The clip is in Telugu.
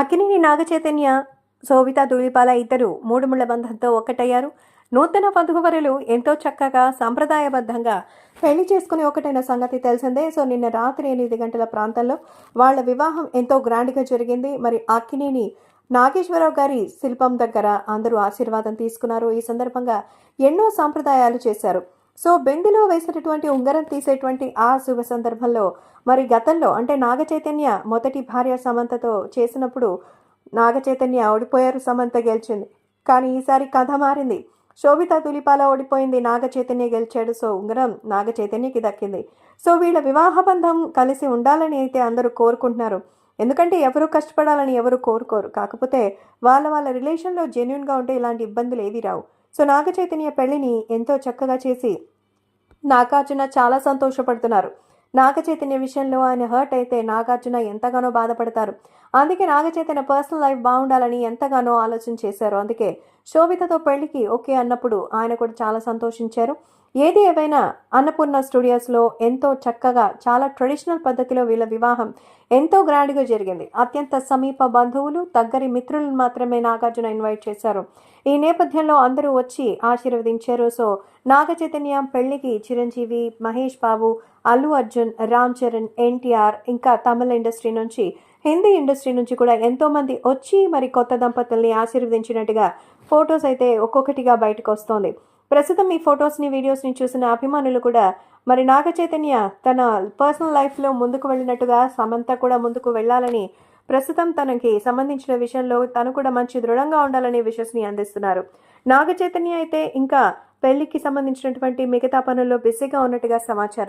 అక్కినేని నాగచైతన్య శోభిత ధూళిపాల ఇద్దరు మూడు ముళ్ళ బంధంతో ఒక్కటయ్యారు. నూతన వధువరులు ఎంతో చక్కగా సాంప్రదాయబద్ధంగా పెళ్ళి చేసుకుని ఒకటైన సంగతి తెలిసిందే. సో నిన్న రాత్రి ఎనిమిది గంటల ప్రాంతంలో వాళ్ళ వివాహం ఎంతో గ్రాండ్గా జరిగింది. మరి అక్కినేని నాగేశ్వరరావు గారి శిల్పం దగ్గర అందరూ ఆశీర్వాదం తీసుకున్నారు. ఈ సందర్భంగా ఎన్నో సాంప్రదాయాలు చేశారు. సో బెండిలో వేసినటువంటి ఉంగరం తీసేటువంటి ఆ శుభ సందర్భంలో మరి గతంలో అంటే నాగ చైతన్య మొదటి భార్య సమంతతో చేసినప్పుడు నాగ చైతన్య ఓడిపోయారు సమంత గెలిచింది. కానీ ఈసారి కథ మారింది. శోభిత తులిపాల ఓడిపోయింది నాగ చైతన్య గెలిచాడు. సో ఉంగరం నాగ చైతన్యకి దక్కింది. సో వీళ్ళ వివాహ బంధం కలిసి ఉండాలని అయితే అందరూ కోరుకుంటున్నారు. ఎందుకంటే ఎవరు కష్టపడాలని ఎవరు కోరుకోరు. కాకపోతే వాళ్ళ వాళ్ళ రిలేషన్లో జెన్యున్గా ఉంటే ఇలాంటి ఇబ్బందులు ఏవి రావు. సో నాగ చైతన్య పెళ్ళిని ఎంతో చక్కగా చేసి నాగార్జున చాలా సంతోషపడుతున్నారు. నాగ చైతన్య విషయంలో ఆయన హర్ట్ అయితే నాగార్జున ఎంతగానో బాధపడతారు. అందుకే నాగ చైతన్య పర్సనల్ లైఫ్ బాగుండాలని ఎంతగానో ఆలోచన చేశారు. అందుకే శోభితతో పెళ్ళికి ఓకే అన్నప్పుడు ఆయన కూడా చాలా సంతోషించారు. ఏది ఏవైనా అన్నపూర్ణ స్టూడియోస్లో ఎంతో చక్కగా చాలా ట్రెడిషనల్ పద్ధతిలో వీళ్ళ వివాహం ఎంతో గ్రాండ్గా జరిగింది. అత్యంత సమీప బంధువులు దగ్గరి మిత్రులను మాత్రమే నాగార్జున ఇన్వైట్ చేశారు. ఈ నేపథ్యంలో అందరూ వచ్చి ఆశీర్వదించారు. సో నాగ చైతన్య పెళ్ళికి చిరంజీవి మహేష్ బాబు అల్లు అర్జున్ రామ్ చరణ్ ఎన్టీఆర్ ఇంకా తమిళ ఇండస్ట్రీ నుంచి హిందీ ఇండస్ట్రీ నుంచి కూడా ఎంతోమంది వచ్చి మరి కొత్త దంపతుల్ని ఆశీర్వదించినట్టుగా ఫొటోస్ అయితే ఒక్కొక్కటిగా బయటకు వస్తోంది. ప్రస్తుతం ఈ ఫొటోస్ని వీడియోస్ని చూసిన అభిమానులు కూడా మరి నాగ చైతన్య తన పర్సనల్ లైఫ్లో ముందుకు వెళ్ళినట్టుగా సమంత కూడా ముందుకు వెళ్ళాలని ప్రస్తుతం తనకి సంబంధించిన విషయంలో తను కూడా మంచి దృఢంగా ఉండాలనే విషస్ని అందిస్తున్నారు. నాగ చైతన్య అయితే ఇంకా పెళ్ళికి సంబంధించినటువంటి మిగతా పనుల్లో బిజీగా ఉన్నట్టుగా సమాచారం